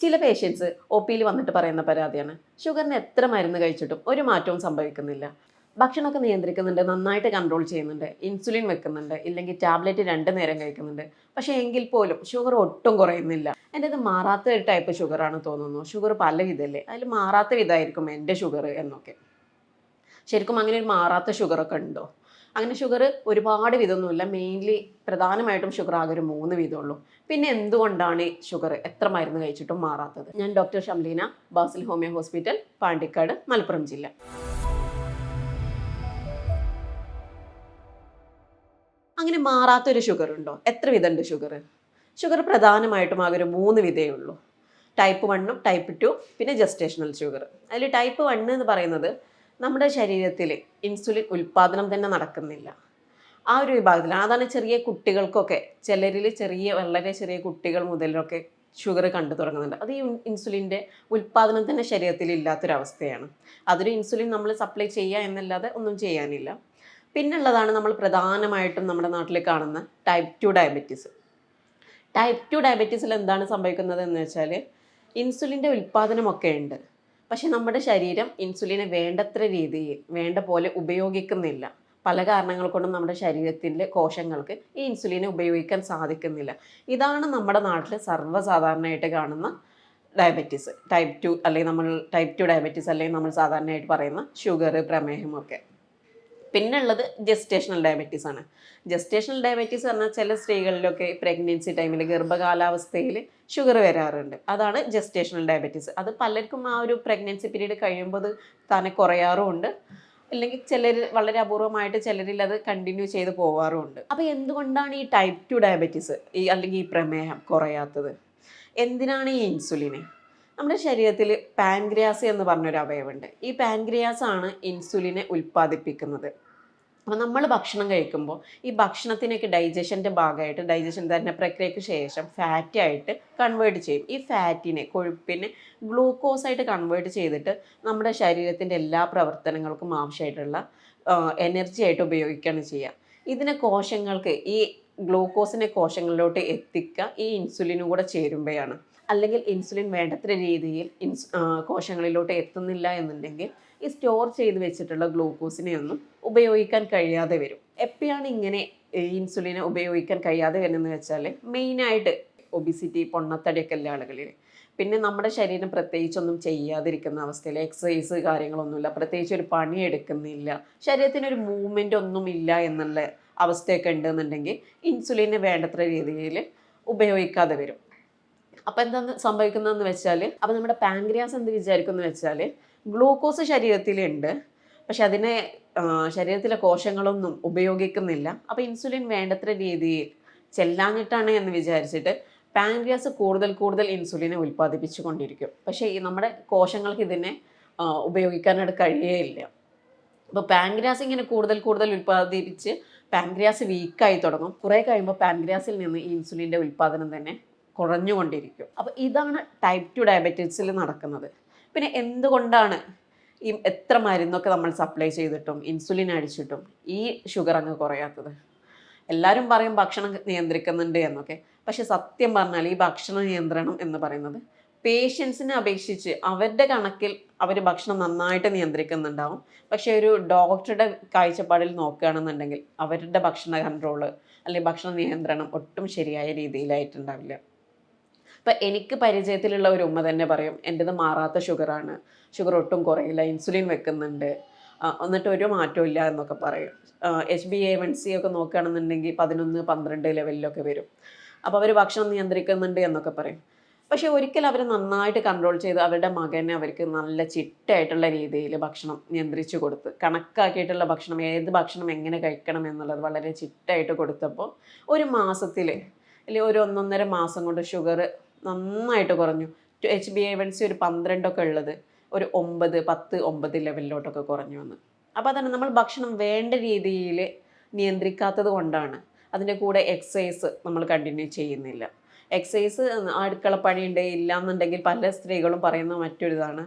ചില patients O പിയിൽ വന്നിട്ട് പറയുന്ന പരാതിയാണ്. ഷുഗറിന് എത്ര മരുന്ന് കഴിച്ചിട്ടും ഒരു മാറ്റവും സംഭവിക്കുന്നില്ല. ഭക്ഷണമൊക്കെ നിയന്ത്രിക്കുന്നുണ്ട് നന്നായിട്ട് കൺട്രോൾ ചെയ്യുന്നുണ്ട് ഇൻസുലിൻ വെക്കുന്നുണ്ട് ഇല്ലെങ്കിൽ ടാബ്ലറ്റ് രണ്ട് നേരം കഴിക്കുന്നുണ്ട്. പക്ഷേ എങ്കിൽ പോലും ഷുഗർ ഒട്ടും കുറയുന്നില്ല. എന്റെ ഇത് മാറാത്ത ഒരു ടൈപ്പ് ഷുഗറാണ് തോന്നുന്നു. ഷുഗർ പല വിധമല്ലേ അതിൽ മാറാത്ത വിധമായിരിക്കും എന്റെ ഷുഗർ എന്നൊക്കെ. ശരിക്കും അങ്ങനെ ഒരു മാറാത്ത ഷുഗറൊക്കെ ഉണ്ടോ? അങ്ങനെ ഷുഗർ ഒരുപാട് വിധമൊന്നുമില്ല മെയിൻലി പ്രധാനമായിട്ടും ഷുഗർ ആകെ ഒരു മൂന്ന് വിധമുള്ളൂ പിന്നെ എന്തുകൊണ്ടാണ് ഷുഗർ എത്ര മരുന്ന് കഴിച്ചിട്ടും മാറാത്തത്? ഞാൻ doctor Shamleena Basil homeo hospital Pandikkad Malappuram ജില്ല. അങ്ങനെ മാറാത്തൊരു ഷുഗർ ഉണ്ടോ? എത്ര വിധമുണ്ട് ഷുഗർ ഷുഗർ പ്രധാനമായിട്ടും ആകെ ഒരു മൂന്ന് വിധേ ഉള്ളൂ. ടൈപ്പ് വണ്ണും ടൈപ്പ് ടു പിന്നെ ജസ്റ്റേഷണൽ ഷുഗർ അതിൽ ടൈപ്പ് വണ്ണ് എന്ന് പറയുന്നത് നമ്മുടെ ശരീരത്തിൽ ഇൻസുലിൻ ഉൽപ്പാദനം തന്നെ നടക്കുന്നില്ല. ആ ഒരു വിഭാഗത്തിലാണ് അതാണ് ചെറിയ കുട്ടികൾക്കൊക്കെ ചിലരിൽ ചെറിയ വളരെ ചെറിയ കുട്ടികൾ മുതലൊക്കെ ഷുഗർ കണ്ടു തുടങ്ങുന്നുണ്ട്. അത് ഈ ഇൻസുലിന്റെ ഉൽപ്പാദനം തന്നെ ശരീരത്തിൽ ഇല്ലാത്തൊരവസ്ഥയാണ്. അതൊരു ഇൻസുലിൻ നമ്മൾ സപ്ലൈ ചെയ്യുക എന്നല്ലാതെ ഒന്നും ചെയ്യാനില്ല. പിന്നുള്ളതാണ് നമ്മൾ പ്രധാനമായിട്ടും നമ്മുടെ നാട്ടിൽ കാണുന്ന type two diabetes type two ഡയബറ്റീസിൽ എന്താണ് സംഭവിക്കുന്നത് എന്ന് വെച്ചാൽ ഇൻസുലിന്റെ ഉൽപ്പാദനമൊക്കെ ഉണ്ട്. പക്ഷെ നമ്മുടെ ശരീരം ഇൻസുലിനെ വേണ്ടത്ര രീതിയിൽ വേണ്ട പോലെ ഉപയോഗിക്കുന്നില്ല. പല കാരണങ്ങൾ കൊണ്ടും നമ്മുടെ ശരീരത്തിന്റെ കോശങ്ങൾക്ക് ഈ ഇൻസുലിനെ ഉപയോഗിക്കാൻ സാധിക്കുന്നില്ല. ഇതാണ് നമ്മുടെ നാട്ടിൽ സർവസാധാരണയായിട്ട് കാണുന്ന ഡയബറ്റീസ് ടൈപ്പ് ടു അല്ലെങ്കിൽ നമ്മൾ ടൈപ്പ് ടു ഡയബറ്റീസ് അല്ലെങ്കിൽ നമ്മൾ സാധാരണയായിട്ട് പറയുന്ന ഷുഗർ പ്രമേഹം ഒക്കെ പിന്നെ ഉള്ളത് ജസ്റ്റേഷണൽ ഡയബറ്റീസ് ആണ് ജസ്റ്റേഷണൽ ഡയബറ്റീസ് പറഞ്ഞാൽ ചില സ്ത്രീകളിലൊക്കെ പ്രഗ്നൻസി ടൈമിൽ ഗർഭകാലാവസ്ഥയിൽ ഷുഗർ വരാറുണ്ട്. അതാണ് ജസ്റ്റേഷണൽ ഡയബറ്റീസ് അത് പലർക്കും ആ ഒരു പ്രഗ്നൻസി പീരീഡ് കഴിയുമ്പോൾ തന്നെ കുറയാറുമുണ്ട്. അല്ലെങ്കിൽ ചിലർ വളരെ അപൂർവമായിട്ട് ചിലരിൽ അത് കണ്ടിന്യൂ ചെയ്ത് പോവാറുമുണ്ട്. അപ്പോൾ എന്തുകൊണ്ടാണ് ഈ ടൈപ്പ് ടു ഡയബറ്റീസ് ഈ അല്ലെങ്കിൽ ഈ പ്രമേഹം കുറയാത്തത്? എന്തിനാണ് ഈ ഇൻസുലിന് നമ്മുടെ ശരീരത്തിൽ പാൻഗ്രിയാസ് എന്ന് പറഞ്ഞൊരു അവയവുണ്ട്. ഈ പാൻഗ്രിയാസ് ആണ് ഇൻസുലിനെ ഉൽപ്പാദിപ്പിക്കുന്നത്. അപ്പോൾ നമ്മൾ ഭക്ഷണം കഴിക്കുമ്പോൾ ഈ ഭക്ഷണത്തിനൊക്കെ ഡൈജഷന്റെ ഭാഗമായിട്ട് ഡൈജഷൻ തന്നെ പ്രക്രിയയ്ക്ക് ശേഷം ഫാറ്റ് ആയിട്ട് കൺവേർട്ട് ചെയ്യും. ഈ ഫാറ്റിനെ കൊഴുപ്പിനെ ഗ്ലൂക്കോസ് ആയിട്ട് കൺവേർട്ട് ചെയ്തിട്ട് നമ്മുടെ ശരീരത്തിന്റെ എല്ലാ പ്രവർത്തനങ്ങൾക്കും ആവശ്യമായിട്ടുള്ള എനർജി ആയിട്ട് ഉപയോഗിക്കുകയാണ് ചെയ്യുക. ഇതിനെ കോശങ്ങൾക്ക് ഈ ഗ്ലൂക്കോസിനെ കോശങ്ങളിലോട്ട് എത്തിക്കുക ഈ ഇൻസുലിനും കൂടെ ചേരുമ്പോഴാണ്. അല്ലെങ്കിൽ ഇൻസുലിൻ വേണ്ടത്ര രീതിയിൽ ഇൻസ് കോശങ്ങളിലോട്ട് എത്തുന്നില്ല എന്നുണ്ടെങ്കിൽ ഈ സ്റ്റോർ ചെയ്ത് വെച്ചിട്ടുള്ള ഗ്ലൂക്കോസിനെ ഒന്നും ഉപയോഗിക്കാൻ കഴിയാതെ വരും. എപ്പോഴാണ് ഇങ്ങനെ ഇൻസുലിനെ ഉപയോഗിക്കാൻ കഴിയാതെ വരുന്നതെന്ന് വെച്ചാൽ മെയിനായിട്ട് ഒബിസിറ്റി പൊണ്ണത്തടിയൊക്കെ ഉള്ള ആളുകളിൽ. പിന്നെ നമ്മുടെ ശരീരം പ്രത്യേകിച്ചൊന്നും ചെയ്യാതിരിക്കുന്ന അവസ്ഥയിൽ എക്സസൈസ് കാര്യങ്ങളൊന്നുമില്ല പ്രത്യേകിച്ച് ഒരു പണി എടുക്കുന്നില്ല ശരീരത്തിനൊരു മൂവ്മെന്റ് ഒന്നും ഇല്ല എന്നുള്ള അവസ്ഥയൊക്കെ ഉണ്ടെന്നുണ്ടെങ്കിൽ ഇൻസുലിനെ വേണ്ടത്ര രീതിയിൽ ഉപയോഗിക്കാതെ വരും. അപ്പോൾ എന്താണ് സംഭവിക്കുന്നതെന്ന് വെച്ചാൽ അപ്പോൾ നമ്മുടെ പാങ്ക്രിയാസ് എന്ത് വിചാരിക്കുന്നു വെച്ചാൽ ഗ്ലൂക്കോസ് ശരീരത്തിലുണ്ട്. പക്ഷെ അതിനെ ശരീരത്തിലെ കോശങ്ങളൊന്നും ഉപയോഗിക്കുന്നില്ല. അപ്പോൾ ഇൻസുലിൻ വേണ്ടത്ര രീതിയിൽ ചെല്ലാഞ്ഞിട്ടാണ് എന്ന് വിചാരിച്ചിട്ട് പാൻക്രിയാസ് കൂടുതൽ കൂടുതൽ ഇൻസുലിനെ ഉൽപ്പാദിപ്പിച്ചു കൊണ്ടിരിക്കും. പക്ഷേ ഈ നമ്മുടെ കോശങ്ങൾക്ക് ഇതിനെ ഉപയോഗിക്കാനായിട്ട് കഴിയേയില്ല. അപ്പോൾ പാൻക്രിയാസ് ഇങ്ങനെ കൂടുതൽ കൂടുതൽ ഉൽപ്പാദിപ്പിച്ച് പാൻക്രിയാസ് വീക്കായി തുടങ്ങും. കുറേ കഴിയുമ്പോൾ പാൻക്രിയാസിൽ നിന്ന് ഈ ഇൻസുലിന്റെ ഉൽപ്പാദനം തന്നെ കുറഞ്ഞുകൊണ്ടിരിക്കും. അപ്പോൾ ഇതാണ് ടൈപ്പ് ടു ഡയബറ്റീസിൽ നടക്കുന്നത്. പിന്നെ എന്തുകൊണ്ടാണ് ഈ എത്ര മരുന്നൊക്കെ നമ്മൾ സപ്ലൈ ചെയ്തിട്ടും ഇൻസുലിൻ അടിച്ചിട്ടും ഈ ഷുഗർ അങ്ങ് കുറയാത്തത്? എല്ലാവരും പറയും ഭക്ഷണം നിയന്ത്രിക്കുന്നുണ്ട് എന്നൊക്കെ. പക്ഷെ സത്യം പറഞ്ഞാൽ ഈ ഭക്ഷണ നിയന്ത്രണം എന്ന് പറയുന്നത് പേഷ്യൻസിനെ അപേക്ഷിച്ച് അവരുടെ കണക്കിൽ അവർ ഭക്ഷണം നന്നായിട്ട് നിയന്ത്രിക്കുന്നുണ്ടാവും. പക്ഷേ ഒരു ഡോക്ടറുടെ കാഴ്ചപ്പാടിൽ നോക്കുകയാണെന്നുണ്ടെങ്കിൽ അവരുടെ ഭക്ഷണ കൺട്രോൾ അല്ലെങ്കിൽ ഭക്ഷണ നിയന്ത്രണം ഒട്ടും ശരിയായ രീതിയിലായിട്ടുണ്ടാവില്ല. ഇപ്പം എനിക്ക് പരിചയത്തിലുള്ള ഒരു ഉമ്മ തന്നെ പറയും എന്റെത് മാറാത്ത ഷുഗറാണ്. ഷുഗർ ഒട്ടും കുറയില്ല ഇൻസുലിൻ വെക്കുന്നുണ്ട്. എന്നിട്ട് ഒരു മാറ്റവും ഇല്ല എന്നൊക്കെ പറയും. H B A one C ഒക്കെ നോക്കുകയാണെന്നുണ്ടെങ്കിൽ പതിനൊന്ന് പന്ത്രണ്ട് ലെവലിലൊക്കെ വരും. അപ്പോൾ അവർ ഭക്ഷണം നിയന്ത്രിക്കുന്നുണ്ട് എന്നൊക്കെ പറയും. പക്ഷേ ഒരിക്കൽ അവർ നന്നായിട്ട് കൺട്രോൾ ചെയ്ത് അവരുടെ മകനെ അവർക്ക് നല്ല ചിട്ടയായിട്ടുള്ള രീതിയിൽ ഭക്ഷണം നിയന്ത്രിച്ചു കൊടുത്ത് കണക്കാക്കിയിട്ടുള്ള ഭക്ഷണം ഏത് ഭക്ഷണം എങ്ങനെ കഴിക്കണം എന്നുള്ളത് വളരെ ചിട്ടയായിട്ട് കൊടുത്തപ്പോൾ ഒരു മാസത്തിൽ അല്ലെങ്കിൽ ഒരു ഒന്നൊന്നര മാസം കൊണ്ട് ഷുഗർ നന്നായിട്ട് കുറഞ്ഞു. H B A one C ഒരു പന്ത്രണ്ടൊക്കെ ഉള്ളത്. ഒരു ഒമ്പത് പത്ത് ഒമ്പത് ലെവലിലോട്ടൊക്കെ കുറഞ്ഞു വന്നു അപ്പോൾ അതാണ് നമ്മൾ ഭക്ഷണം വേണ്ട രീതിയിൽ നിയന്ത്രിക്കാത്തത് കൊണ്ടാണ് അതിന്റെ കൂടെ എക്സസൈസ് നമ്മൾ കണ്ടിന്യൂ ചെയ്യുന്നില്ല. എക്സസൈസ് അടുക്കളപ്പണിയുണ്ട് ഇല്ല എന്നുണ്ടെങ്കിൽ പല സ്ത്രീകളും പറയുന്ന മറ്റൊരിതാണ്.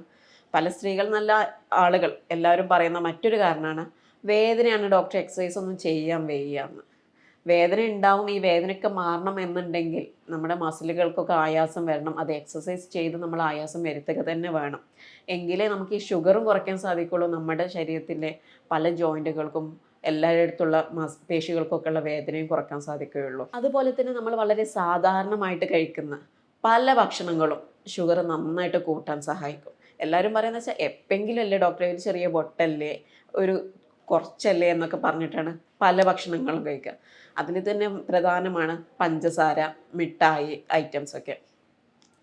പല സ്ത്രീകൾ നല്ല ആളുകൾ എല്ലാവരും പറയുന്ന മറ്റൊരു കാരണമാണ് വേദനയാണ് ഡോക്ടർ എക്സസൈസ് ഒന്നും ചെയ്യാൻ വയ്യാന്ന്. വേദന ഉണ്ടാവും ഈ വേദനയൊക്കെ മാറണം എന്നുണ്ടെങ്കിൽ നമ്മുടെ മസിലുകൾക്കൊക്കെ ആയാസം വരണം. അത് എക്സസൈസ് ചെയ്ത് നമ്മൾ ആയാസം വരുത്തുക തന്നെ വേണം. എങ്കിലേ നമുക്ക് ഈ ഷുഗറും കുറയ്ക്കാൻ സാധിക്കുള്ളൂ. നമ്മുടെ ശരീരത്തിലെ പല ജോയിന്റുകൾക്കും എല്ലായിടത്തുള്ള മസ് പേശികൾക്കൊക്കെ ഉള്ള വേദനയും കുറയ്ക്കാൻ സാധിക്കുകയുള്ളൂ. അതുപോലെ തന്നെ നമ്മൾ വളരെ സാധാരണമായിട്ട് കഴിക്കുന്ന പല ഭക്ഷണങ്ങളും ഷുഗർ നന്നായിട്ട് കൂട്ടാൻ സഹായിക്കും. എല്ലാവരും പറയുന്നത് വെച്ചാൽ എപ്പെങ്കിലും അല്ലേ ഡോക്ടറെ ഒരു ചെറിയ ബൊട്ടല്ലേ ഒരു കുറച്ചല്ലേ എന്നൊക്കെ പറഞ്ഞിട്ടാണ് പല ഭക്ഷണങ്ങളും കഴിക്കുക. അതിൽ തന്നെ പ്രധാനമാണ് പഞ്ചസാര മിഠായി ഐറ്റംസ് ഒക്കെ.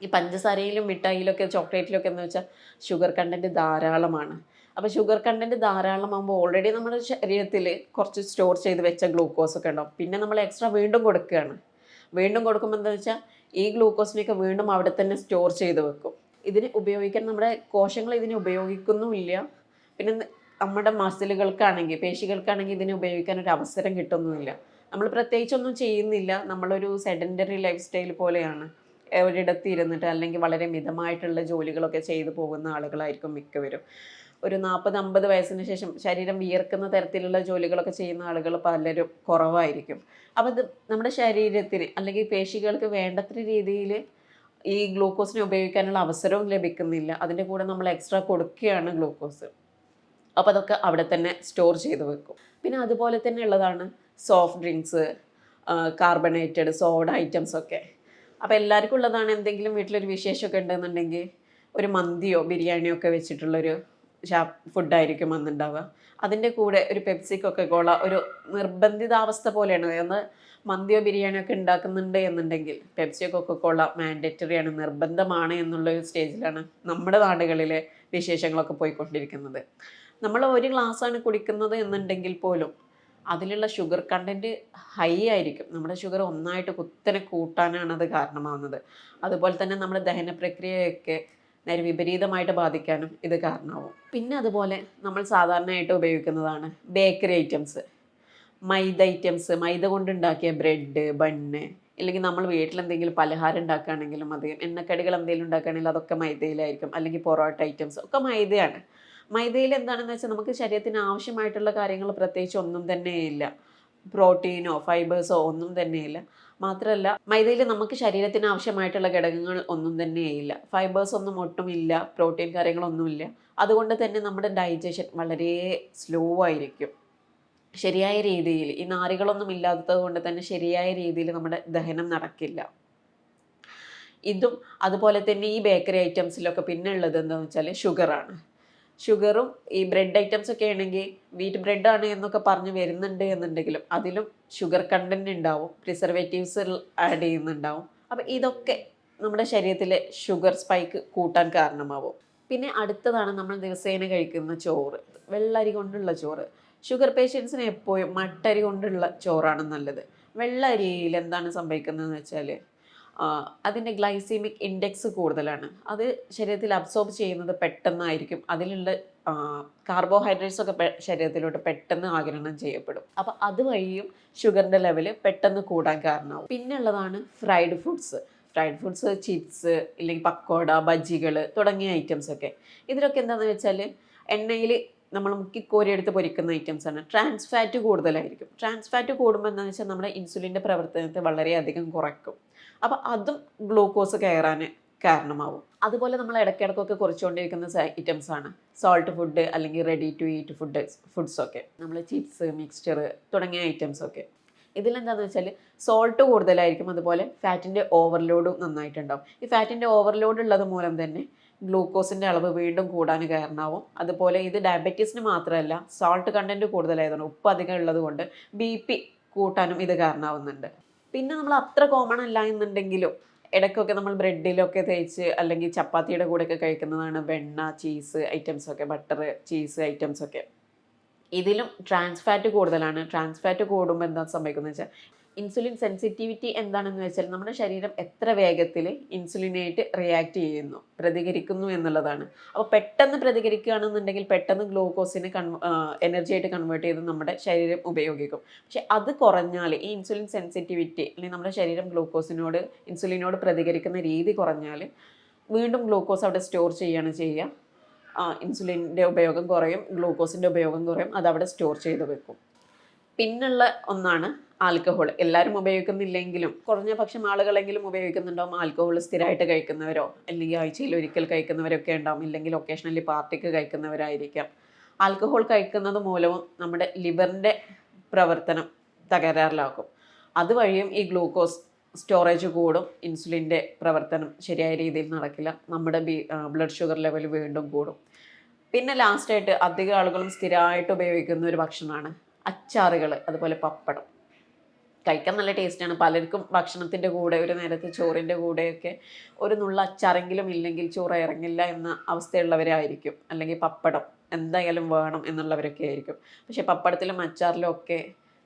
ഈ പഞ്ചസാരയിലും മിഠായിയിലൊക്കെ ചോക്ലേറ്റിലൊക്കെ എന്ന് വെച്ചാൽ ഷുഗർ കണ്ടന്റ് ധാരാളമാണ്. അപ്പോൾ ഷുഗർ കണ്ടന്റ് ധാരാളമാകുമ്പോൾ ഓൾറെഡി നമ്മുടെ ശരീരത്തിൽ കുറച്ച് സ്റ്റോർ ചെയ്ത് വെച്ച ഗ്ലൂക്കോസ് ഒക്കെ ഉണ്ടാവും. പിന്നെ നമ്മൾ എക്സ്ട്രാ വീണ്ടും കൊടുക്കുകയാണ്. വീണ്ടും കൊടുക്കുമ്പോൾ എന്താ വെച്ചാൽ ഈ ഗ്ലൂക്കോസിനെയൊക്കെ വീണ്ടും അവിടെ തന്നെ സ്റ്റോർ ചെയ്ത് വെക്കും. ഇതിന് ഉപയോഗിക്കാൻ നമ്മുടെ കോശങ്ങൾ ഇതിനെ ഉപയോഗിക്കുന്നുമില്ല. പിന്നെ നമ്മുടെ മസിലുകൾക്കാണെങ്കിൽ പേശികൾക്കാണെങ്കിൽ ഇതിനെ ഉപയോഗിക്കാൻ ഒരു അവസരം കിട്ടുന്നില്ല നമ്മൾ പ്രത്യേകിച്ചൊന്നും ചെയ്യുന്നില്ല. നമ്മളൊരു സെഡന്ററി ലൈഫ് സ്റ്റൈൽ പോലെയാണ് ഒരിടത്ത് ഇരുന്നിട്ട് അല്ലെങ്കിൽ വളരെ മിതമായിട്ടുള്ള ജോലികളൊക്കെ ചെയ്തു പോകുന്ന ആളുകളായിരിക്കും മിക്കവരും. ഒരു നാൽപ്പത് അമ്പത് വയസ്സിന് ശേഷം ശരീരം വിയർക്കുന്ന തരത്തിലുള്ള ജോലികളൊക്കെ ചെയ്യുന്ന ആളുകൾ പലരും കുറവായിരിക്കും. അപ്പോൾ ഇത് നമ്മുടെ ശരീരത്തിന് അല്ലെങ്കിൽ പേശികൾക്ക് വേണ്ടത്ര രീതിയിൽ ഈ ഗ്ലൂക്കോസിനെ ഉപയോഗിക്കാനുള്ള അവസരവും ലഭിക്കുന്നില്ല. അതിന്റെ കൂടെ നമ്മൾ എക്സ്ട്രാ കൊടുക്കുകയാണ് ഗ്ലൂക്കോസ്. അപ്പോൾ അതൊക്കെ അവിടെ തന്നെ സ്റ്റോർ ചെയ്ത് വെക്കും. പിന്നെ അതുപോലെ തന്നെ ഉള്ളതാണ് soft drinks carbonated soda items ഒക്കെ. അപ്പോൾ എല്ലാവർക്കും ഉള്ളതാണ് എന്തെങ്കിലും വീട്ടിലൊരു വിശേഷമൊക്കെ ഉണ്ടെന്നുണ്ടെങ്കിൽ ഒരു മന്തിയോ ബിരിയാണിയോ ഒക്കെ വെച്ചിട്ടുള്ളൊരു ഷാ ഫുഡായിരിക്കും അന്നുണ്ടാവുക. അതിന്റെ കൂടെ ഒരു പെപ്സി കൊക്കക്കോള ഒരു നിർബന്ധിതാവസ്ഥ പോലെയാണ്. ഒന്ന് മന്തിയോ ബിരിയാണിയോ ഒക്കെ ഉണ്ടാക്കുന്നുണ്ട് എന്നുണ്ടെങ്കിൽ പെപ്സിയോ കൊക്കക്കോള മാൻഡറ്ററി ആണ് നിർബന്ധമാണ് എന്നുള്ള ഒരു സ്റ്റേജിലാണ് നമ്മുടെ നാടുകളിലെ വിശേഷങ്ങളൊക്കെ പോയിക്കൊണ്ടിരിക്കുന്നത്. നമ്മൾ ഒരു ഗ്ലാസ്സാണ് കുടിക്കുന്നത് എന്നുണ്ടെങ്കിൽ പോലും അതിലുള്ള ഷുഗർ കണ്ടന്റ് ഹൈ ആയിരിക്കും. നമ്മുടെ ഷുഗർ ഒന്നായിട്ട് കുത്തനെ കൂട്ടാനാണ് അത് കാരണമാവുന്നത്. അതുപോലെ തന്നെ നമ്മുടെ ദഹന പ്രക്രിയയൊക്കെ നേരെ വിപരീതമായിട്ട് ബാധിക്കാനും ഇത് കാരണമാവും. പിന്നെ അതുപോലെ നമ്മൾ സാധാരണയായിട്ട് ഉപയോഗിക്കുന്നതാണ് ബേക്കറി ഐറ്റംസ് മൈദ ഐറ്റംസ് മൈദ കൊണ്ടുണ്ടാക്കിയ ബ്രെഡ് ബണ്ണ് അല്ലെങ്കിൽ നമ്മൾ വീട്ടിലെന്തെങ്കിലും പലഹാരം ഉണ്ടാക്കുകയാണെങ്കിലും അത് എണ്ണക്കടികൾ എന്തെങ്കിലും ഉണ്ടാക്കുകയാണെങ്കിലും അതൊക്കെ മൈദയിലായിരിക്കും. അല്ലെങ്കിൽ പൊറോട്ട ഐറ്റംസ് ഒക്കെ മൈദയാണ്. മൈദയിൽ എന്താണെന്ന് വെച്ചാൽ നമുക്ക് ശരീരത്തിന് ആവശ്യമായിട്ടുള്ള കാര്യങ്ങൾ പ്രത്യേകിച്ച് ഒന്നും തന്നെ ഇല്ല. പ്രോട്ടീനോ ഫൈബേഴ്സോ ഒന്നും തന്നെയില്ല മാത്രമല്ല മൈദയിൽ നമുക്ക് ശരീരത്തിന് ആവശ്യമായിട്ടുള്ള ഘടകങ്ങൾ ഒന്നും തന്നെയില്ല ഫൈബേഴ്സ് ഒന്നും ഒട്ടുമില്ല പ്രോട്ടീൻ കാര്യങ്ങളൊന്നുമില്ല അതുകൊണ്ട് തന്നെ നമ്മുടെ ഡൈജഷൻ വളരെ സ്ലോ ആയിരിക്കും. ശരിയായ രീതിയിൽ ഈ നാരുകളൊന്നും ഇല്ലാത്തത് കൊണ്ട് തന്നെ ശരിയായ രീതിയിൽ നമ്മുടെ ദഹനം നടക്കില്ല. ഇതും അതുപോലെ തന്നെ ഈ ബേക്കറി ഐറ്റംസിലൊക്കെ പിന്നെ ഉള്ളത് എന്താണെന്ന് വെച്ചാൽ ഷുഗറാണ്. ഷുഗറും ഈ ബ്രെഡ് ഐറ്റംസ് ഒക്കെ ആണെങ്കിൽ വീറ്റ് ആണ് എന്നൊക്കെ പറഞ്ഞ് വരുന്നുണ്ട് എന്നുണ്ടെങ്കിലും അതിലും ഷുഗർ കണ്ടന്റ് ഉണ്ടാവും പ്രിസർവേറ്റീവ്സ് ആഡ് ചെയ്യുന്നുണ്ടാവും. അപ്പം ഇതൊക്കെ നമ്മുടെ ശരീരത്തിലെ ഷുഗർ സ്പൈക്ക് കൂട്ടാൻ കാരണമാവും. പിന്നെ അടുത്തതാണ് നമ്മൾ ദിവസേന കഴിക്കുന്ന ചോറ് വെള്ളരി കൊണ്ടുള്ള ചോറ്. ഷുഗർ പേഷ്യൻസിന് എപ്പോഴും മട്ടരി കൊണ്ടുള്ള ചോറാണ് നല്ലത്. വെള്ളരിയിൽ എന്താണ് സംഭവിക്കുന്നതെന്ന് വെച്ചാൽ അതിന്റെ ഗ്ലൈസീമിക് ഇൻഡെക്സ് കൂടുതലാണ്. അത് ശരീരത്തിൽ അബ്സോർബ് ചെയ്യുന്നത് പെട്ടെന്നായിരിക്കും. അതിലുള്ള കാർബോഹൈഡ്രേറ്റ്സ് ഒക്കെ ശരീരത്തിലോട്ട് പെട്ടെന്ന് ആഗിരണം ചെയ്യപ്പെടും. അപ്പോൾ അതുവഴിയും ഷുഗറിന്റെ ലെവൽ പെട്ടെന്ന് കൂടാൻ കാരണമാവും. പിന്നെ ഉള്ളതാണ് fried foods fried foods chips ഇല്ലെങ്കിൽ പക്കോട ബജ്ജികൾ തുടങ്ങിയ ഐറ്റംസ് ഒക്കെ. ഇതിലൊക്കെ എന്താണെന്ന് വെച്ചാൽ എണ്ണയിൽ നമ്മൾ മുക്കി കോരിയെടുത്ത് പൊരിക്കുന്ന ഐറ്റംസ് ആണ്. ട്രാൻസ് ഫാറ്റ് കൂടുതലായിരിക്കും. ട്രാൻസ് ഫാറ്റ് കൂടുമ്പോൾ എന്താണെന്ന് വെച്ചാൽ നമ്മുടെ ഇൻസുലിന്റെ പ്രവർത്തനത്തെ വളരെയധികം കുറയ്ക്കും അപ്പോൾ അതും ഗ്ലൂക്കോസ് കയറാൻ കാരണമാവും. അതുപോലെ നമ്മൾ ഇടയ്ക്കിടയ്ക്കൊക്കെ കുറച്ചുകൊണ്ടിരിക്കുന്ന ഐറ്റംസ് ആണ്. സോൾട്ട് ഫുഡ് അല്ലെങ്കിൽ ready to eat food foods ഒക്കെ. നമ്മൾ ചിപ്സ് മിക്സ്ചർ തുടങ്ങിയ ഐറ്റംസ് ഒക്കെ. ഇതിലെന്താണെന്ന് വെച്ചാൽ സോൾട്ട് കൂടുതലായിരിക്കും. അതുപോലെ ഫാറ്റിന്റെ ഓവർലോഡും നന്നായിട്ടുണ്ടാവും. ഈ ഫാറ്റിന്റെ ഓവർലോഡ് ഉള്ളത് മൂലം തന്നെ ഗ്ലൂക്കോസിന്റെ അളവ് വീണ്ടും കൂടാൻ കാരണമാവും. അതുപോലെ ഇത് ഡയബറ്റീസിന് മാത്രമല്ല സോൾട്ട് കണ്ടന്റ് കൂടുതലായതുകൊണ്ട് ഉപ്പ് അധികം ഉള്ളത് കൊണ്ട് ബി പി കൂട്ടാനും ഇത് കാരണമാവുന്നുണ്ട്. പിന്നെ നമ്മൾ അത്ര കോമൺ അല്ല എന്നുണ്ടെങ്കിലും ഇടയ്ക്കൊക്കെ നമ്മൾ ബ്രെഡിലൊക്കെ തേച്ച് അല്ലെങ്കിൽ ചപ്പാത്തിയുടെ കൂടെയൊക്കെ കഴിക്കുന്നതാണ് വെണ്ണ ചീസ് ഐറ്റംസ് ഒക്കെ ബട്ടർ ചീസ് ഐറ്റംസ് ഒക്കെ. ഇതിലും ട്രാൻസ് ഫാറ്റ് കൂടുതലാണ്. ട്രാൻസ് ഫാറ്റ് കൂടുമ്പോൾ എന്താ സംഭവിക്കുന്നത് വെച്ചാൽ ഇൻസുലിൻ സെൻസിറ്റിവിറ്റി എന്താണെന്ന് വെച്ചാൽ നമ്മുടെ ശരീരം എത്ര വേഗത്തിൽ ഇൻസുലിനായിട്ട് റിയാക്ട് ചെയ്യുന്നു പ്രതികരിക്കുന്നു എന്നുള്ളതാണ്. അപ്പോൾ പെട്ടെന്ന് പ്രതികരിക്കുകയാണെന്നുണ്ടെങ്കിൽ പെട്ടെന്ന് ഗ്ലൂക്കോസിനെ എനർജി ആയിട്ട് കൺവേർട്ട് ചെയ്ത് നമ്മുടെ ശരീരം ഉപയോഗിക്കും. പക്ഷെ അത് കുറഞ്ഞാൽ ഈ ഇൻസുലിൻ സെൻസിറ്റിവിറ്റി അല്ലെങ്കിൽ നമ്മുടെ ശരീരം ഗ്ലൂക്കോസിനോട് ഇൻസുലിനോട് പ്രതികരിക്കുന്ന രീതി കുറഞ്ഞാൽ വീണ്ടും ഗ്ലൂക്കോസ് അവിടെ സ്റ്റോർ ചെയ്യുകയാണ് ചെയ്യുക. ഇൻസുലിന്റെ ഉപയോഗം കുറയും ഗ്ലൂക്കോസിന്റെ ഉപയോഗം കുറയും അതവിടെ സ്റ്റോർ ചെയ്ത് വെക്കും. പിന്നുള്ള ഒന്നാണ് ആൽക്കഹോൾ. എല്ലാവരും ഉപയോഗിക്കുന്നില്ലെങ്കിലും കുറഞ്ഞ പക്ഷം ആളുകളെങ്കിലും ഉപയോഗിക്കുന്നുണ്ടാവും ആൽക്കഹോൾ സ്ഥിരമായിട്ട് കഴിക്കുന്നവരോ? അല്ലെങ്കിൽ ആഴ്ചയിൽ ഒരിക്കൽ കഴിക്കുന്നവരൊക്കെ ഉണ്ടാവും. ഇല്ലെങ്കിൽ ഒക്കേഷണലി പാർട്ടിക്ക് കഴിക്കുന്നവരായിരിക്കാം. ആൽക്കഹോൾ കഴിക്കുന്നത് മൂലവും നമ്മുടെ ലിവറിന്റെ പ്രവർത്തനം തകരാറിലാക്കും. അതുവഴിയും ഈ ഗ്ലൂക്കോസ് സ്റ്റോറേജ് കൂടും. ഇൻസുലിന്റെ പ്രവർത്തനം ശരിയായ രീതിയിൽ നടക്കില്ല. നമ്മുടെ ബി ബ്ലഡ് ഷുഗർ ലെവൽ വീണ്ടും കൂടും. പിന്നെ ലാസ്റ്റായിട്ട് അധിക ആളുകളും സ്ഥിരമായിട്ട് ഉപയോഗിക്കുന്ന ഒരു ഭക്ഷണമാണ് അച്ചാറുകൾ അതുപോലെ പപ്പടം. കഴിക്കാൻ നല്ല ടേസ്റ്റാണ് പലർക്കും ഭക്ഷണത്തിന്റെ കൂടെ ഒരു നേരത്തെ ചോറിന്റെ കൂടെയൊക്കെ ഒരു നുള്ള അച്ചാറെങ്കിലും ഇല്ലെങ്കിൽ ചോറ് ഇറങ്ങില്ല എന്ന അവസ്ഥയുള്ളവരായിരിക്കും അല്ലെങ്കിൽ പപ്പടം എന്തായാലും വേണം എന്നുള്ളവരൊക്കെ ആയിരിക്കും. പക്ഷേ പപ്പടത്തിലും അച്ചാറിലും ഒക്കെ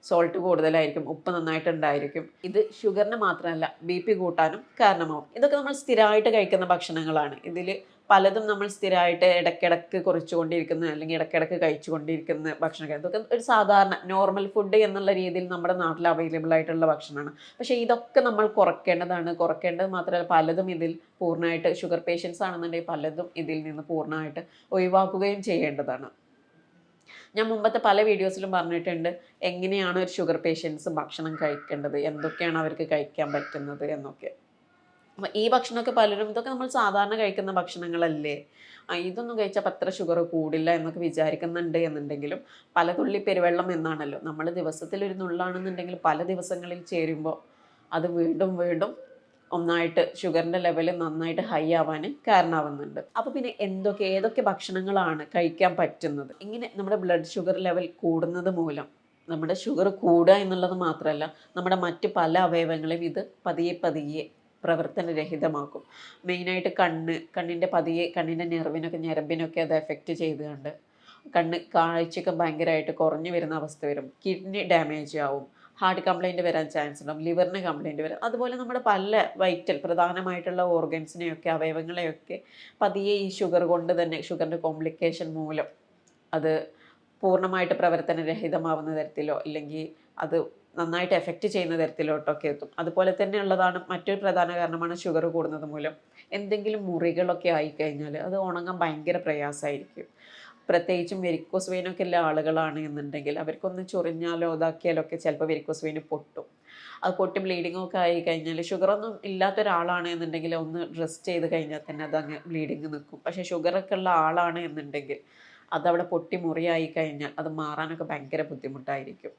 സോൾട്ട് കൂടുതലായിരിക്കും. ഉപ്പ് നന്നായിട്ടുണ്ടായിരിക്കും. ഇത് ഷുഗറിന് മാത്രമല്ല ബി പി കൂട്ടാനും കാരണമാവും. ഇതൊക്കെ നമ്മൾ സ്ഥിരമായിട്ട് കഴിക്കുന്ന ഭക്ഷണങ്ങളാണ്. ഇതിൽ പലതും നമ്മൾ സ്ഥിരമായിട്ട് ഇടയ്ക്കിടയ്ക്ക് കുറച്ചുകൊണ്ടിരിക്കുന്ന അല്ലെങ്കിൽ ഇടയ്ക്കിടയ്ക്ക് കഴിച്ചുകൊണ്ടിരിക്കുന്ന ഭക്ഷണങ്ങൾ. ഇതൊക്കെ ഒരു സാധാരണ നോർമൽ ഫുഡ് എന്നുള്ള രീതിയിൽ നമ്മുടെ നാട്ടിൽ അവൈലബിൾ ആയിട്ടുള്ള ഭക്ഷണമാണ്. പക്ഷേ ഇതൊക്കെ നമ്മൾ കുറയ്ക്കേണ്ടതാണ്. കുറയ്ക്കേണ്ടത് മാത്രമല്ല പലതും ഇതിൽ പൂർണമായിട്ട് ഷുഗർ പേഷ്യൻസ് ആണെന്നുണ്ടെങ്കിൽ പലതും ഇതിൽ നിന്ന് പൂർണമായിട്ട് ഒഴിവാക്കുകയും ചെയ്യേണ്ടതാണ്. ഞാൻ മുമ്പത്തെ പല വീഡിയോസിലും പറഞ്ഞിട്ടുണ്ട് എങ്ങനെയാണ് ഒരു ഷുഗർ പേഷ്യൻസ് ഭക്ഷണം കഴിക്കേണ്ടത്? എന്തൊക്കെയാണ് അവർക്ക് കഴിക്കാൻ പറ്റുന്നത് എന്നൊക്കെ. അപ്പം ഈ ഭക്ഷണമൊക്കെ പലരും ഇതൊക്കെ നമ്മൾ സാധാരണ കഴിക്കുന്ന ഭക്ഷണങ്ങളല്ലേ? ഇതൊന്നും കഴിച്ചാൽ അത്ര ഷുഗർ കൂടില്ല എന്നൊക്കെ വിചാരിക്കുന്നുണ്ട് എന്നുണ്ടെങ്കിലും പല തുള്ളി പെരുവെള്ളം എന്നാണല്ലോ. നമ്മൾ ദിവസത്തിൽ ഒരു നുള്ളാണെന്നുണ്ടെങ്കിൽ പല ദിവസങ്ങളിൽ ചേരുമ്പോൾ അത് വീണ്ടും വീണ്ടും ഒന്നായിട്ട് ഷുഗറിന്റെ ലെവൽ നന്നായിട്ട് ഹൈ ആവാൻ കാരണമാവുന്നുണ്ട്. അപ്പോൾ പിന്നെ എന്തൊക്കെ ഏതൊക്കെ ഭക്ഷണങ്ങളാണ് കഴിക്കാൻ പറ്റുന്നത്? ഇങ്ങനെ നമ്മുടെ ബ്ലഡ് ഷുഗർ ലെവൽ കൂടുന്നത് മൂലം നമ്മുടെ ഷുഗർ കൂടുക എന്നുള്ളത് മാത്രമല്ല നമ്മുടെ മറ്റ് പല അവയവങ്ങളെയും ഇത് പതിയെ പതിയെ പ്രവർത്തനരഹിതമാക്കും. മെയിനായിട്ട് കണ്ണ് കണ്ണിന്റെ പതിയെ കണ്ണിന്റെ നെർവിനൊക്കെ ഞരമ്പിനൊക്കെ അത് എഫക്റ്റ് ചെയ്തുകൊണ്ട് കണ്ണ് കാഴ്ചയൊക്കെ ഭയങ്കരമായിട്ട് കുറഞ്ഞു വരുന്ന അവസ്ഥ വരും. കിഡ്നി ഡാമേജ് ആവും. ഹാർട്ട് കംപ്ലൈന്റ് വരാൻ ചാൻസ് ഉണ്ടാവും. ലിവറിന് കംപ്ലൈന്റ് വരും. അതുപോലെ നമ്മുടെ പല വൈറ്റൽ പ്രധാനമായിട്ടുള്ള ഓർഗൻസിനെയൊക്കെ അവയവങ്ങളെയൊക്കെ പതിയെ ഈ ഷുഗർ കൊണ്ട് തന്നെ ഷുഗറിന്റെ കോംപ്ലിക്കേഷൻ മൂലം അത് പൂർണമായിട്ട് പ്രവർത്തനരഹിതമാവുന്ന തരത്തിലോ അല്ലെങ്കിൽ അത് നന്നായിട്ട് എഫക്റ്റ് ചെയ്യുന്ന തരത്തിലോട്ടൊക്കെ എത്തും. അതുപോലെ തന്നെ ഉള്ളതാണ് മറ്റൊരു പ്രധാന കാരണമാണ് ഷുഗർ കൂടുന്നത് മൂലം. എന്തെങ്കിലും മുറികളൊക്കെ ആയിക്കഴിഞ്ഞാൽ അത് ഉണങ്ങാൻ ഭയങ്കര പ്രയാസമായിരിക്കും. പ്രത്യേകിച്ചും വെരിക്കോസ് വെയിനൊക്കെ ഉള്ള ആളുകളാണ് എന്നുണ്ടെങ്കിൽ അവർക്കൊന്ന് ചൊറിഞ്ഞാലോ ഇതാക്കിയാലോ ഒക്കെ ചിലപ്പോൾ വെരിക്കോസ് വെയിന് പൊട്ടും. അത് പൊട്ടി ബ്ലീഡിംഗ് ഒക്കെ ആയി കഴിഞ്ഞാൽ ഷുഗറൊന്നും ഇല്ലാത്ത ഒരാളാണ് എന്നുണ്ടെങ്കിൽ ഒന്ന് റെസ്റ്റ് ചെയ്ത് കഴിഞ്ഞാൽ തന്നെ അത് അങ്ങ് ബ്ലീഡിങ് നിൽക്കും. പക്ഷേ ഷുഗറൊക്കെ ഉള്ള ആളാണ് എന്നുണ്ടെങ്കിൽ അതവിടെ പൊട്ടി മുറിയായി കഴിഞ്ഞാൽ അത് മാറാനൊക്കെ ഭയങ്കര ബുദ്ധിമുട്ടായിരിക്കും.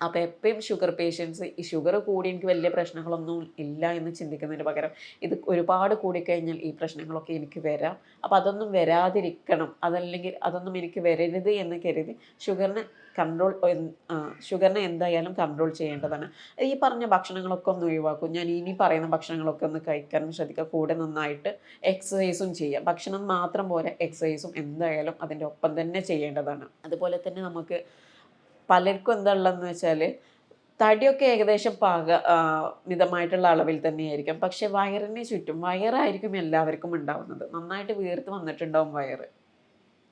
അപ്പോൾ എപ്പോഴും ഷുഗർ പേഷ്യൻസ് ഈ ഷുഗർ കൂടി എനിക്ക് വലിയ പ്രശ്നങ്ങളൊന്നും ഇല്ല എന്ന് ചിന്തിക്കുന്നതിന് പകരം ഇത് ഒരുപാട് കൂടിക്കഴിഞ്ഞാൽ ഈ പ്രശ്നങ്ങളൊക്കെ എനിക്ക് വരാം. അപ്പോൾ അതൊന്നും വരാതിരിക്കണം. അതല്ലെങ്കിൽ അതൊന്നും എനിക്ക് വരരുത് എന്ന് കരുതി ഷുഗറിന് കൺട്രോൾ ഷുഗറിനെ എന്തായാലും കൺട്രോൾ ചെയ്യേണ്ടതാണ്. ഈ പറഞ്ഞ ഭക്ഷണങ്ങളൊക്കെ ഒന്ന് ഒഴിവാക്കും. ഞാൻ ഇനി പറയുന്ന ഭക്ഷണങ്ങളൊക്കെ ഒന്ന് കഴിക്കാനും ശ്രദ്ധിക്കുക. കൂടെ നന്നായിട്ട് എക്സസൈസും ചെയ്യുക ഭക്ഷണം മാത്രം പോരാ എക്സസൈസും എന്തായാലും അതിന്റെ ഒപ്പം തന്നെ ചെയ്യേണ്ടതാണ്. അതുപോലെ തന്നെ നമുക്ക് പലർക്കും എന്താ വെച്ചാൽ തടിയൊക്കെ ഏകദേശം പാക മിതമായിട്ടുള്ള അളവിൽ തന്നെയായിരിക്കും. പക്ഷെ വയറിനെ ചുറ്റും വയറായിരിക്കും എല്ലാവർക്കും ഉണ്ടാവുന്നത്. നന്നായിട്ട് വീർത്ത് വന്നിട്ടുണ്ടാവും വയറ്.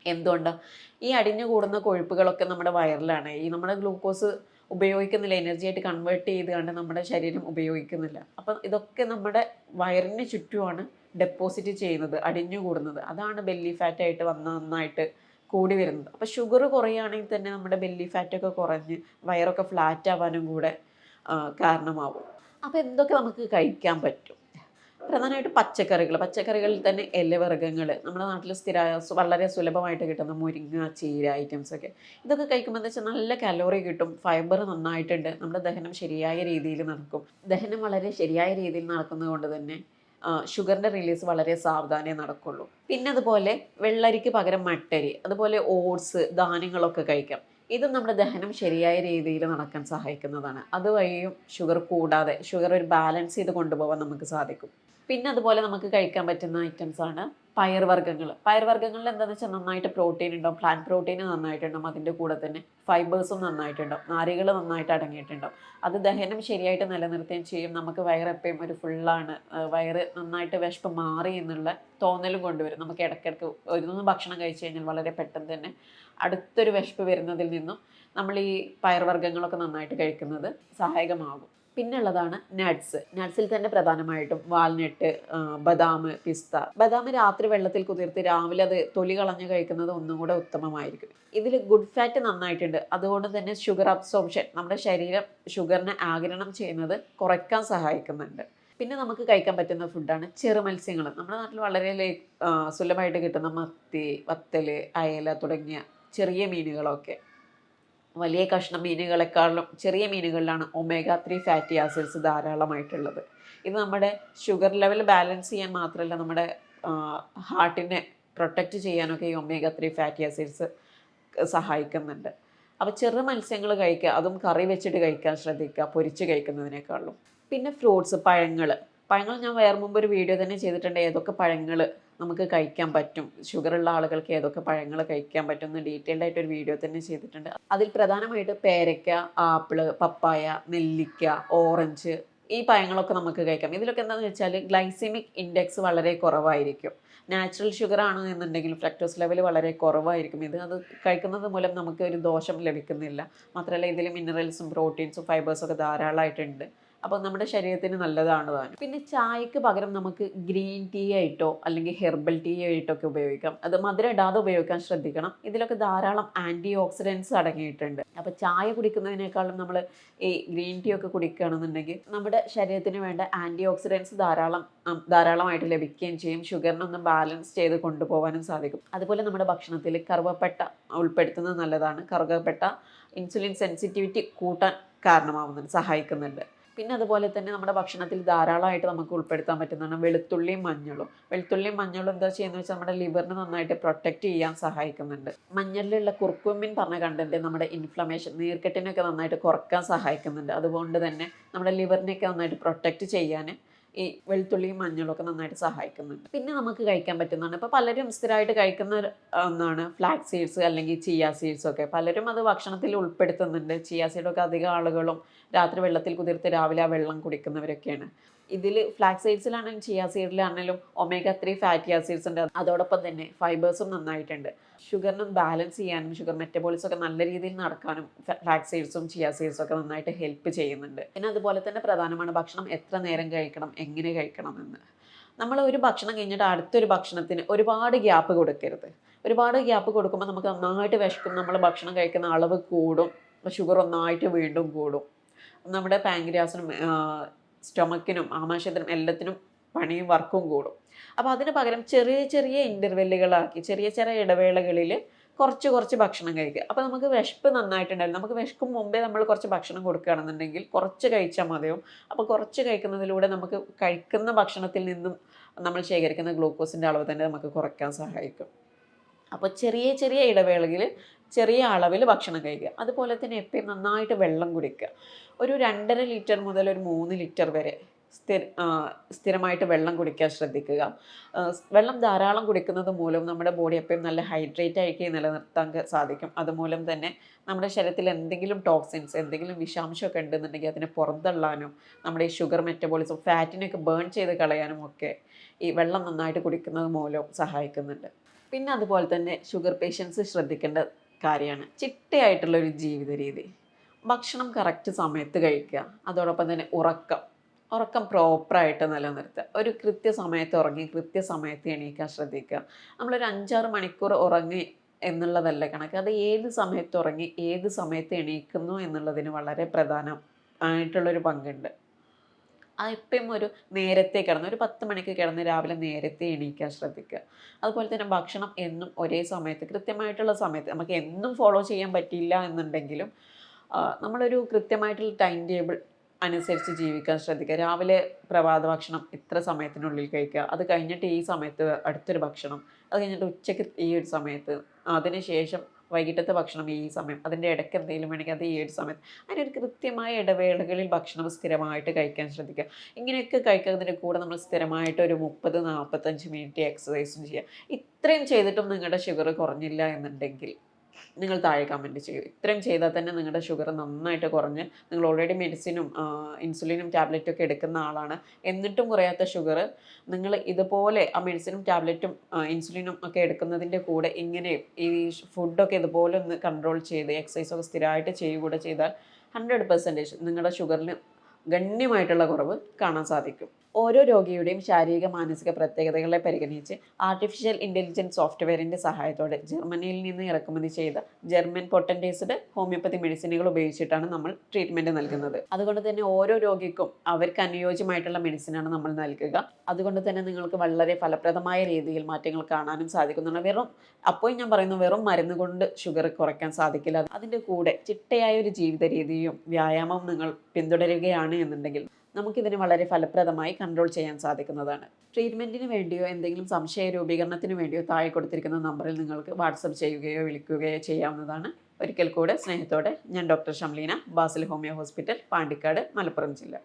എന്തുകൊണ്ടാണ് ഈ അടിഞ്ഞു കൂടുന്ന കൊഴുപ്പുകളൊക്കെ നമ്മുടെ വയറിലാണ്. ഈ നമ്മുടെ ഗ്ലൂക്കോസ് ഉപയോഗിക്കുന്നില്ല. എനർജി ആയിട്ട് കൺവേർട്ട് ചെയ്ത് കണ്ട് നമ്മുടെ ശരീരം ഉപയോഗിക്കുന്നില്ല. അപ്പം ഇതൊക്കെ നമ്മുടെ വയറിന് ചുറ്റുമാണ് ഡെപ്പോസിറ്റ് ചെയ്യുന്നത് അടിഞ്ഞു കൂടുന്നത്. അതാണ് ബെല്ലി ഫാറ്റായിട്ട് വന്ന് നന്നായിട്ട് കൂടി വരുന്നത്. അപ്പോൾ ഷുഗർ കുറയുകയാണെങ്കിൽ തന്നെ നമ്മുടെ ബെല്ലി ഫാറ്റൊക്കെ കുറഞ്ഞ് വയറൊക്കെ ഫ്ലാറ്റ് ആവാനും കൂടെ കാരണമാവും. അപ്പോൾ എന്തൊക്കെ നമുക്ക് കഴിക്കാൻ പറ്റും? പ്രധാനമായിട്ട് പച്ചക്കറികൾ. പച്ചക്കറികളിൽ തന്നെ ഇലവർഗങ്ങൾ. നമ്മുടെ നാട്ടിൽ സ്ഥിര വളരെ സുലഭമായിട്ട് കിട്ടുന്ന മുരിങ്ങ ചീര ഐറ്റംസൊക്കെ ഇതൊക്കെ കഴിക്കുമ്പോൾ എന്താ വെച്ചാൽ നല്ല കലോറി കിട്ടും. ഫൈബർ നന്നായിട്ടുണ്ട്. നമ്മുടെ ദഹനം ശരിയായ രീതിയിൽ നടക്കും. ദഹനം വളരെ ശരിയായ രീതിയിൽ നടക്കുന്നത് കൊണ്ട് തന്നെ ഷുഗറിന്റെ റിലീസ് വളരെ സാവധാനേ നടക്കുള്ളൂ. പിന്നെ അതുപോലെ വെള്ളരിക്ക് പകരം മട്ടരി അതുപോലെ ഓട്സ് ധാന്യങ്ങളൊക്കെ കഴിക്കാം. ഇത് നമ്മുടെ ദഹനം ശരിയായ രീതിയിൽ നടക്കാൻ സഹായിക്കുന്നതാണ്. അതുവഴിയും ഷുഗർ കൂടാതെ ഷുഗർ ഒരു ബാലൻസ് ചെയ്ത് കൊണ്ടുപോകാൻ നമുക്ക് സാധിക്കും. പിന്നെ അതുപോലെ നമുക്ക് കഴിക്കാൻ പറ്റുന്ന ഐറ്റംസാണ് പയർവർഗങ്ങൾ. പയർവർഗങ്ങളിൽ എന്താണെന്ന് വെച്ചാൽ നന്നായിട്ട് പ്രോട്ടീൻ ഉണ്ടാവും. പ്ലാന്റ് പ്രോട്ടീൻ നന്നായിട്ടുണ്ടാവും. അതിന്റെ കൂടെ തന്നെ ഫൈബേഴ്സും നന്നായിട്ടുണ്ടാവും. നാരുകൾ നന്നായിട്ട് അടങ്ങിയിട്ടുണ്ടാവും. അത് ദഹനം ശരിയായിട്ട് നിലനിർത്തുകയും ചെയ്യും. നമുക്ക് വയറെപ്പോഴും ഒരു ഫുള്ളാണ് വയറ് നന്നായിട്ട് വിശപ്പ് മാറി എന്നുള്ള തോന്നലും കൊണ്ടുവരും. നമുക്ക് ഇടയ്ക്കിടയ്ക്ക് ഒരു ഭക്ഷണം കഴിച്ചു കഴിഞ്ഞാൽ വളരെ പെട്ടെന്ന് തന്നെ അടുത്തൊരു വിശപ്പ് വരുന്നതിൽ നിന്നും നമ്മൾ ഈ പയർവർഗങ്ങളൊക്കെ നന്നായിട്ട് കഴിക്കുന്നത് സഹായകമാകും. പിന്നെ ഉള്ളതാണ് നട്ട്സ്. നട്ട്സിൽ തന്നെ പ്രധാനമായിട്ടും വാൽനട്ട് ബദാം പിസ്ത. ബദാം രാത്രി വെള്ളത്തിൽ കുതിർത്ത് രാവിലെ അത് തൊലി കളഞ്ഞ് കഴിക്കുന്നത് ഒന്നും കൂടെ ഉത്തമമായിരിക്കും. ഇതിൽ ഗുഡ് ഫാറ്റ് നന്നായിട്ടുണ്ട്. അതുകൊണ്ട് തന്നെ ഷുഗർ അബ്സോർപ്ഷൻ നമ്മുടെ ശരീരം ഷുഗറിനെ ആഗിരണം ചെയ്യുന്നത് കുറയ്ക്കാൻ സഹായിക്കുന്നുണ്ട്. പിന്നെ നമുക്ക് കഴിക്കാൻ പറ്റുന്ന ഫുഡാണ് ചെറു മത്സ്യങ്ങൾ നമ്മുടെ നാട്ടിൽ വളരെ സുലഭമായിട്ട് കിട്ടുന്ന മത്തി വത്തൽ അയല തുടങ്ങിയ ചെറിയ മീനുകളൊക്കെ. വലിയ കഷ്ണം മീനുകളെക്കാളും ചെറിയ മീനുകളിലാണ് ഒമേഗ ത്രീ ഫാറ്റി ആസിഡ്സ് ധാരാളമായിട്ടുള്ളത്. ഇത് നമ്മുടെ ഷുഗർ ലെവൽ ബാലൻസ് ചെയ്യാൻ മാത്രമല്ല നമ്മുടെ ഹാർട്ടിനെ പ്രൊട്ടക്റ്റ് ചെയ്യാനൊക്കെ ഈ ഒമേഗ ത്രീ ഫാറ്റി ആസിഡ്സ് സഹായിക്കുന്നുണ്ട്. അപ്പോൾ ചെറു മത്സ്യങ്ങൾ കഴിക്കുക അതും കറി വെച്ചിട്ട് കഴിക്കാൻ ശ്രദ്ധിക്കുക പൊരിച്ച് കഴിക്കുന്നതിനേക്കാളും. പിന്നെ ഫ്രൂട്ട്സ് പഴങ്ങൾ. പഴങ്ങൾ ഞാൻ വേറെ മുമ്പ് ഒരു വീഡിയോ തന്നെ ചെയ്തിട്ടുണ്ട് ഏതൊക്കെ പഴങ്ങൾ നമുക്ക് കഴിക്കാൻ പറ്റും. ഷുഗർ ഉള്ള ആളുകൾക്ക് ഏതൊക്കെ പഴങ്ങൾ കഴിക്കാൻ പറ്റും എന്ന് ഡീറ്റെയിൽഡ് ആയിട്ട് ഒരു വീഡിയോ തന്നെ ചെയ്തിട്ടുണ്ട്. അതിൽ പ്രധാനമായിട്ട് പേരയ്ക്ക ആപ്പിൾ പപ്പായ നെല്ലിക്ക ഓറഞ്ച് ഈ പഴങ്ങളൊക്കെ നമുക്ക് കഴിക്കാം. ഇതിലൊക്കെ എന്താണെന്ന് വെച്ചാൽ ഗ്ലൈസിമിക് ഇൻഡെക്സ് വളരെ കുറവായിരിക്കും. നാച്ചുറൽ ഷുഗർ ആണ് എന്നുണ്ടെങ്കിൽ ഫ്രക്ടോസ് ലെവൽ വളരെ കുറവായിരിക്കും. ഇത് അത് കഴിക്കുന്നത് മൂലം നമുക്ക് ഒരു ദോഷം ലഭിക്കുന്നില്ല. മാത്രമല്ല ഇതിൽ മിനറൽസും പ്രോട്ടീൻസും ഫൈബേഴ്സും ഒക്കെ ധാരാളമായിട്ടുണ്ട് അപ്പോൾ നമ്മുടെ ശരീരത്തിന് നല്ലതാണ് താനും. പിന്നെ ചായക്ക് പകരം നമുക്ക് ഗ്രീൻ ടീ ആയിട്ടോ അല്ലെങ്കിൽ ഹെർബൽ ടീ ആയിട്ടോ ഒക്കെ ഉപയോഗിക്കാം. അത് മധുരം ഇടാതെ ഉപയോഗിക്കാൻ ശ്രദ്ധിക്കണം. ഇതിലൊക്കെ ധാരാളം ആന്റി ഓക്സിഡൻസ് അടങ്ങിയിട്ടുണ്ട്. അപ്പോൾ ചായ കുടിക്കുന്നതിനേക്കാളും നമ്മൾ ഈ ഗ്രീൻ ടീ ഒക്കെ കുടിക്കുകയാണെന്നുണ്ടെങ്കിൽ നമ്മുടെ ശരീരത്തിന് വേണ്ട ആന്റി ഓക്സിഡൻസ് ധാരാളം ധാരാളമായിട്ട് ലഭിക്കുകയും ചെയ്യും. ഷുഗറിനൊന്ന് ബാലൻസ് ചെയ്ത് കൊണ്ടുപോകാനും സാധിക്കും. അതുപോലെ നമ്മുടെ ഭക്ഷണത്തിൽ കറുവപ്പെട്ട ഉൾപ്പെടുത്തുന്നത് നല്ലതാണ്. കറുകപ്പെട്ട ഇൻസുലിൻ സെൻസിറ്റിവിറ്റി കൂട്ടാൻ കാരണമാവുന്നുണ്ട് സഹായിക്കുന്നുണ്ട്. പിന്നെ അതുപോലെ തന്നെ നമ്മുടെ ഭക്ഷണത്തിൽ ധാരാളമായിട്ട് നമുക്ക് ഉൾപ്പെടുത്താൻ പറ്റുന്നതാണ് വെളുത്തുള്ളിയും മഞ്ഞളും. വെളുത്തുള്ളിയും മഞ്ഞളും എന്താ ചെയ്യുന്നത് വെച്ചാൽ നമ്മുടെ ലിവറിനെ നന്നായിട്ട് പ്രൊട്ടക്റ്റ് ചെയ്യാൻ സഹായിക്കുന്നുണ്ട്. മഞ്ഞളിലുള്ള കുർക്കുമിൻ പറഞ്ഞ കണ്ടന്റ് നമ്മുടെ ഇൻഫ്ലമേഷൻ നീർക്കെട്ടിനൊക്കെ നന്നായിട്ട് കുറയ്ക്കാൻ സഹായിക്കുന്നുണ്ട്. അതുകൊണ്ട് തന്നെ നമ്മുടെ ലിവറിനെയൊക്കെ നന്നായിട്ട് പ്രൊട്ടക്റ്റ് ചെയ്യാൻ ഈ വെളുത്തുള്ളിയും മഞ്ഞളും ഒക്കെ നന്നായിട്ട് സഹായിക്കുന്നുണ്ട്. പിന്നെ നമുക്ക് കഴിക്കാൻ പറ്റുന്നതാണ്. ഇപ്പോൾ പലരും സ്ഥിരമായിട്ട് കഴിക്കുന്ന ഒന്നാണ് ഫ്ലാക്സ് സീഡ്സ് അല്ലെങ്കിൽ ചിയ സീഡ്സ് ഒക്കെ. പലരും അത് ഭക്ഷണത്തിൽ ഉൾപ്പെടുത്തുന്നുണ്ട്. ചിയ സീഡൊക്കെ അധികം ആളുകളും രാത്രി വെള്ളത്തിൽ കുതിർത്ത് രാവിലെ ആ വെള്ളം കുടിക്കുന്നവരൊക്കെയാണ്. ഇതിൽ ഫ്ലാക്സ് സീഡ്സിലാണെങ്കിലും ചിയാ സീഡിലാണെങ്കിലും ഒമേഗ ത്രീ ഫാറ്റി ആസിഡ്സ് ഉണ്ട്. അതോടൊപ്പം തന്നെ ഫൈബേഴ്സും നന്നായിട്ടുണ്ട്. ഷുഗറിനും ബാലൻസ് ചെയ്യാനും ഷുഗർ മെറ്റബോളിസം ഒക്കെ നല്ല രീതിയിൽ നടക്കാനും ഫ്ലാക്സ് സീഡ്സും ചിയാ സീഡ്സും ഒക്കെ നന്നായിട്ട് ഹെൽപ്പ് ചെയ്യുന്നുണ്ട്. പിന്നെ അതുപോലെ തന്നെ പ്രധാനമാണ് ഭക്ഷണം എത്ര നേരം കഴിക്കണം എങ്ങനെ കഴിക്കണം എന്ന്. നമ്മൾ ഒരു ഭക്ഷണം കഴിഞ്ഞിട്ട് അടുത്തൊരു ഭക്ഷണത്തിന് ഒരുപാട് ഗ്യാപ്പ് കൊടുക്കരുത്. ഒരുപാട് ഗ്യാപ്പ് കൊടുക്കുമ്പോൾ നമുക്ക് നന്നായിട്ട് വിശക്കും നമ്മൾ ഭക്ഷണം കഴിക്കുന്ന അളവ് കൂടും ഷുഗർ ഒന്നായിട്ട് വീണ്ടും കൂടും. നമ്മുടെ പാങ്ക്രിയാസിനും സ്റ്റൊമക്കിനും ആമാശയത്തിനും എല്ലാത്തിനും പണിയും വർക്കും കൂടും. അപ്പോൾ അതിന് പകരം ചെറിയ ചെറിയ ഇന്റർവെല്ലുകളാക്കി ചെറിയ ചെറിയ ഇടവേളകളിൽ കുറച്ച് കുറച്ച് ഭക്ഷണം കഴിക്കുക. അപ്പോൾ നമുക്ക് വിശപ്പ് നന്നായിട്ടുണ്ടായിരുന്നു നമുക്ക് വിശക്കും മുമ്പേ നമ്മൾ കുറച്ച് ഭക്ഷണം കൊടുക്കുകയാണെന്നുണ്ടെങ്കിൽ കുറച്ച് കഴിച്ചാൽ മതിയാവും. അപ്പോൾ കുറച്ച് കഴിക്കുന്നതിലൂടെ നമുക്ക് കഴിക്കുന്ന ഭക്ഷണത്തിൽ നിന്നും നമ്മൾ ശേഖരിക്കുന്ന ഗ്ലൂക്കോസിന്റെ അളവ് തന്നെ നമുക്ക് കുറയ്ക്കാൻ സഹായിക്കും. അപ്പോൾ ചെറിയ ചെറിയ ഇടവേളയിൽ ചെറിയ അളവിൽ ഭക്ഷണം കഴിക്കുക. അതുപോലെ തന്നെ എപ്പോഴും നന്നായിട്ട് വെള്ളം കുടിക്കുക. ഒരു രണ്ടര ലിറ്റർ മുതൽ ഒരു മൂന്ന് ലിറ്റർ വരെ സ്ഥിര സ്ഥിരമായിട്ട് വെള്ളം കുടിക്കാൻ ശ്രദ്ധിക്കുക. വെള്ളം ധാരാളം കുടിക്കുന്നത് മൂലം നമ്മുടെ ബോഡി എപ്പോഴും നല്ല ഹൈഡ്രേറ്റ് ആയിട്ട് നിലനിർത്താൻ സാധിക്കും. അതുമൂലം തന്നെ നമ്മുടെ ശരീരത്തിൽ എന്തെങ്കിലും ടോക്സിൻസ് എന്തെങ്കിലും വിഷാംശമൊക്കെ ഉണ്ടെന്നുണ്ടെങ്കിൽ അതിനെ പുറന്തള്ളാനും നമ്മുടെ ഈ ഷുഗർ മെറ്റബോളിസം ഫാറ്റിനെയൊക്കെ ബേൺ ചെയ്ത് കളയാനും ഒക്കെ ഈ വെള്ളം നന്നായിട്ട് കുടിക്കുന്നത് മൂലം സഹായിക്കുന്നുണ്ട്. പിന്നെ അതുപോലെ തന്നെ ഷുഗർ പേഷ്യൻസ് ശ്രദ്ധിക്കേണ്ട കാര്യമാണ്. ചിട്ടയായിട്ടുള്ള ഒരു ജീവിത രീതി ഭക്ഷണം കറക്റ്റ് സമയത്ത് കഴിക്കുക. അതോടൊപ്പം തന്നെ ഉറക്കം. ഉറക്കം പ്രോപ്പറായിട്ട് നിലനിർത്തുക. ഒരു കൃത്യസമയത്ത് ഉറങ്ങി കൃത്യസമയത്ത് എണീക്കാൻ ശ്രദ്ധിക്കുക. നമ്മളൊരു അഞ്ചാറ് മണിക്കൂർ ഉറങ്ങി എന്നുള്ളതല്ല കണക്ക്. അത് ഏത് സമയത്ത് ഉറങ്ങി ഏത് സമയത്ത് എണീക്കുന്നു എന്നുള്ളതിന് വളരെ പ്രധാനം ആയിട്ടുള്ളൊരു പങ്കുണ്ട്. ആ എപ്പോഴും ഒരു നേരത്തെ കിടന്ന് ഒരു പത്ത് മണിക്ക് കിടന്ന് രാവിലെ നേരത്തെ എണീക്കാൻ ശ്രദ്ധിക്കുക. അതുപോലെ തന്നെ ഭക്ഷണം എന്നും ഒരേ സമയത്ത് കൃത്യമായിട്ടുള്ള സമയത്ത് നമുക്ക് എന്നും ഫോളോ ചെയ്യാൻ പറ്റില്ല എന്നുണ്ടെങ്കിലും നമ്മളൊരു കൃത്യമായിട്ടുള്ള ടൈം ടേബിൾ അനുസരിച്ച് ജീവിക്കാൻ ശ്രദ്ധിക്കുക. രാവിലെ പ്രഭാത ഭക്ഷണം ഇത്ര സമയത്തിനുള്ളിൽ കഴിക്കുക. അത് കഴിഞ്ഞിട്ട് ഈ സമയത്ത് അടുത്തൊരു ഭക്ഷണം അത് കഴിഞ്ഞിട്ട് ഉച്ചയ്ക്ക് ഈ ഒരു സമയത്ത് അതിനുശേഷം വൈകിട്ടത്തെ ഭക്ഷണം ഈ സമയം അതിന്റെ ഇടയ്ക്ക് എന്തെങ്കിലും വേണമെങ്കിൽ അത് ഈ ഒരു സമയത്ത്. അതിനൊരു കൃത്യമായ ഇടവേളകളിൽ ഭക്ഷണം സ്ഥിരമായിട്ട് കഴിക്കാൻ ശ്രദ്ധിക്കുക. ഇങ്ങനെയൊക്കെ കഴിക്കുന്നതിന്റെ കൂടെ നമ്മൾ സ്ഥിരമായിട്ട് ഒരു മുപ്പത് നാൽപ്പത്തഞ്ച് മിനിറ്റ് എക്സസൈസും ചെയ്യുക. ഇത്രയും ചെയ്തിട്ടും നിങ്ങളുടെ ഷുഗർ കുറഞ്ഞില്ല എന്നുണ്ടെങ്കിൽ നിങ്ങൾ താഴെ കമന്റ് ചെയ്യൂ. ഇത്രയും ചെയ്താൽ തന്നെ നിങ്ങളുടെ ഷുഗർ നന്നായിട്ട് കുറഞ്ഞ് നിങ്ങൾ ഓൾറെഡി മെഡിസിനും ഇൻസുലിനും ടാബ്ലറ്റും ഒക്കെ എടുക്കുന്ന ആളാണ്. എന്നിട്ടും കുറയാത്ത ഷുഗർ നിങ്ങൾ ഇതുപോലെ ആ മെഡിസിനും ടാബ്ലറ്റും ഇൻസുലിനും ഒക്കെ എടുക്കുന്നതിന്റെ കൂടെ ഇങ്ങനെ ഈ ഫുഡൊക്കെ ഇതുപോലെ ഒന്ന് കൺട്രോൾ ചെയ്ത് എക്സസൈസൊക്കെ സ്ഥിരമായിട്ട് ചെയ്യുകൂടെ ചെയ്താൽ ഹൺഡ്രഡ് പെർസെന്റേജ് നിങ്ങളുടെ ഷുഗറിന് ഗണ്യമായിട്ടുള്ള കുറവ് കാണാൻ സാധിക്കും. ഓരോ രോഗിയുടെയും ശാരീരിക മാനസിക പ്രത്യേകതകളെ പരിഗണിച്ച് ആർട്ടിഫിഷ്യൽ ഇന്റലിജൻസ് സോഫ്റ്റ്വെയറിന്റെ സഹായത്തോടെ ജർമ്മനിയിൽ നിന്ന് ഇറക്കുമതി ചെയ്ത ജർമ്മൻ പൊട്ടന്റേസ്ഡ് ഹോമിയോപ്പതി മെഡിസിനുകൾ ഉപയോഗിച്ചിട്ടാണ് നമ്മൾ ട്രീറ്റ്മെന്റ് നൽകുന്നത്. അതുകൊണ്ട് തന്നെ ഓരോ രോഗിക്കും അവർക്ക് അനുയോജ്യമായിട്ടുള്ള മെഡിസിനാണ് നമ്മൾ നൽകുക. അതുകൊണ്ട് തന്നെ നിങ്ങൾക്ക് വളരെ ഫലപ്രദമായ രീതിയിൽ മാറ്റങ്ങൾ കാണാനും സാധിക്കുന്നുണ്ട്. വെറും അപ്പോൾ ഞാൻ പറയുന്നു വെറും മരുന്ന് കൊണ്ട് ഷുഗർ കുറയ്ക്കാൻ സാധിക്കില്ല. അതിന്റെ കൂടെ ചിട്ടയായ ഒരു ജീവിത രീതിയും വ്യായാമവും നിങ്ങൾ പിന്തുടരുകയാണ് എന്നുണ്ടെങ്കിൽ നമുക്കിതിനെ വളരെ ഫലപ്രദമായി കൺട്രോൾ ചെയ്യാൻ സാധിക്കുന്നതാണ്. ട്രീറ്റ്മെന്റിന് വേണ്ടിയോ എന്തെങ്കിലും സംശയ രൂപീകരണത്തിന് വേണ്ടിയോ താഴെ കൊടുത്തിരിക്കുന്ന നമ്പറിൽ നിങ്ങൾക്ക് വാട്സപ്പ് ചെയ്യുകയോ വിളിക്കുകയോ ചെയ്യാവുന്നതാണ്. ഒരിക്കൽ കൂടെ സ്നേഹത്തോടെ ഞാൻ doctor Shamleena Basil homeo hospital Pandikkad Malappuram ജില്ല.